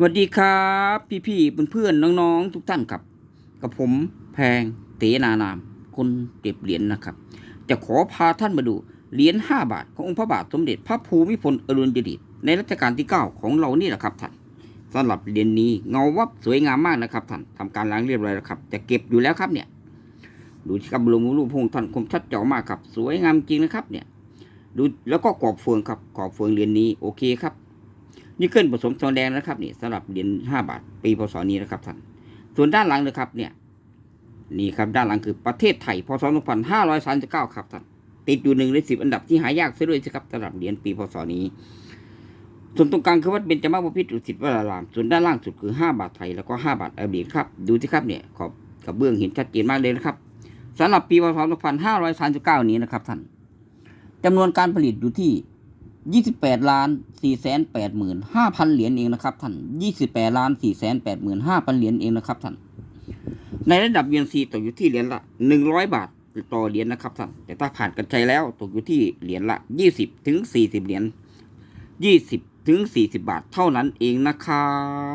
สวัสดีครับพี่พี่ๆเพื่อนๆน้องๆ ทุกท่านครับ กับผมแพงเตนานาม คนเก็บเหรียญนะครับ จะขอพาท่านมาดูเหรียญห้าบาทขององค์พระบาทสมเด็จพระภูมิพลอดุลยเดชในรัชกาลที่เก้าของเรานี่แหละครับท่านสำหรับเหรียญนี้เงาวับสวยงามมากนะครับท่านทำการล้างเรียบร้อยแล้วครับ จะเก็บอยู่แล้วครับเนี่ย ดูที่ครับลงรูปพงท่านคมชัดเจ๋อมากครับ สวยงามจริงนะครับเนี่ย ดูแล้วก็กรอบเฟืองครับกรอบเฟืองเหรียญนี้โอเคครับ นี่เคลื่อนผสมทองแดงนะครับนี่สำหรับเหรียญห้าบาท ปีพศนี้นะครับท่านส่วนด้านหลังนะครับเนี่ยนี่ครับด้านหลังคือประเทศไทยพศ2539ครับท่านติดอยู่หนึ่งในสิบอันดับที่หายากซะด้วยสิครับสำหรับเหรียญปีพศนี้ ส่วนตรงกลางคือวัดเบญจมาบพิตรดุสิตวราราม ส่วนด้านล่างสุดคือห้าบาทไทยแล้วก็ห้าบาทอาราบีครับ ดูสิครับเนี่ยขอบกระเบื้องเห็นชัดเจนมากเลยนะครับสำหรับปีพศ2539 นี้นะครับท่านจำนวนการผลิตอยู่ที่ ยี่สิบแปดล้านสี่แสนแปดหมื่นห้าพันเหรียญเองนะครับท่านยี่สิบแปดล้านสี่แสนแปดหมื่นห้าพันเหรียญเองนะครับท่าน ในระดับ VNC ตกอยู่ที่เหรียญละหนึ่งร้อยบาทต่อเหรียญนะครับท่าน แต่ถ้าผ่านกันใจแล้วตกอยู่ที่เหรียญละยี่สิบถึงสี่สิบเหรียญยี่สิบถึงสี่สิบบาทเท่านั้นเองนะครับ